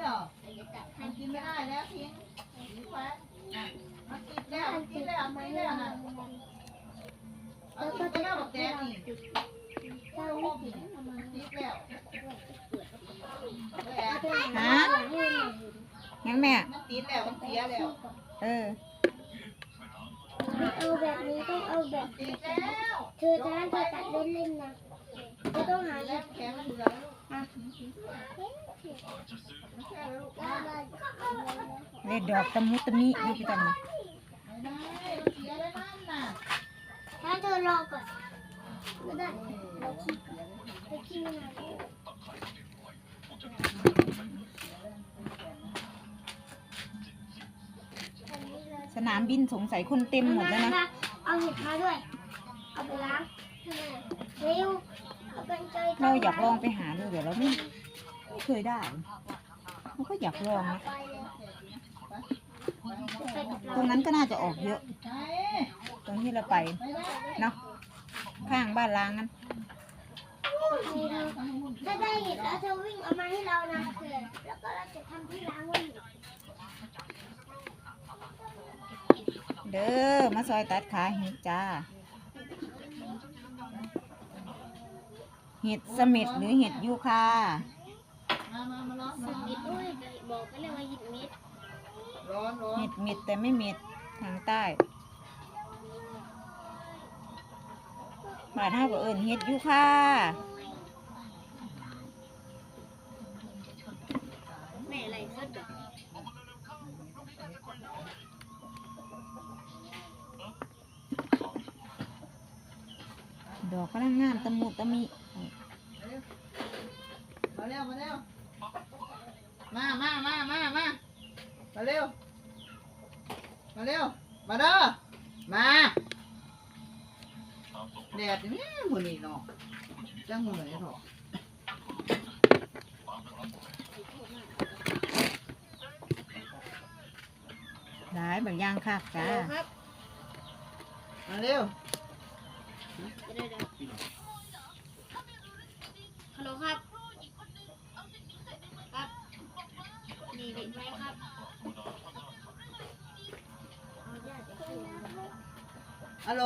เหรอมันกินไม่ได้แล้วทิ้งทิ้งไว้มันกินแล้วมันกินแล้วไมันกินแล้วนะเอาทิ้งไปแล้วบอกแกนี่โอ้โหทิ้งแล้วฮะยังแม่มันติดแล้วมันเสียแล้วเออไม่เอาแบบนี้ต้องเอาแบบติดแล้วเธอจะให้เธอตัดเล่นๆนะเธอต้องหาแล้แล้วแขนมันเหลือแล้ วลูกไม่ใช่แล้วลูกเล็ดดอกตะมุตะมิอยู่พี่ตังนะไม่ได้มันเสียแล้วนั่นน่ะถ้าเธอรอก่อนก็ได้เราคิดไปคิดมาสนามบินสงสัยคนเต็มหมดแล้วนะ เอาเห็ดมาด้วย เอาไปล้างเร็วเอากันไกลเราอยากลองไปหาดูเดี๋ยวเราไม่ ไม่เคยได้เราก็อยากลองนะตรงนั้นก็น่าจะออกเยอะ ตรงที่เราไปเนาะข้างบ้านล้างนั้นถ้าได้เห็ดแล้วเธอวิ่งเอามาให้เรานะเธอแล้วก็เราจะทำที่ล้างไว้เด้อมาซอยตัดขาเห็ดจ้า เห็ดสมิดหรือเห็ดยูคา มามามาร้อนมามิดด้วยบอกไปเลยว่าหยิบมิดร้อนร้อนเห็ดเม็ดแต่ไม่เม็ดทางใต้บ้านเฮาก็เอิ้นเห็ดยูคาแม่อะไรก็ดอกดอกกำลังงามตะมุตะมิ มาเร็วมาเร็ว มามามามามามาเร็ว มาเร็ว มาเด้อ มาแดดนี่มือนี่เนาะจังมือนี่เถอะหลายแบบย่างคักจ้า มาเร็ว ฮัลโห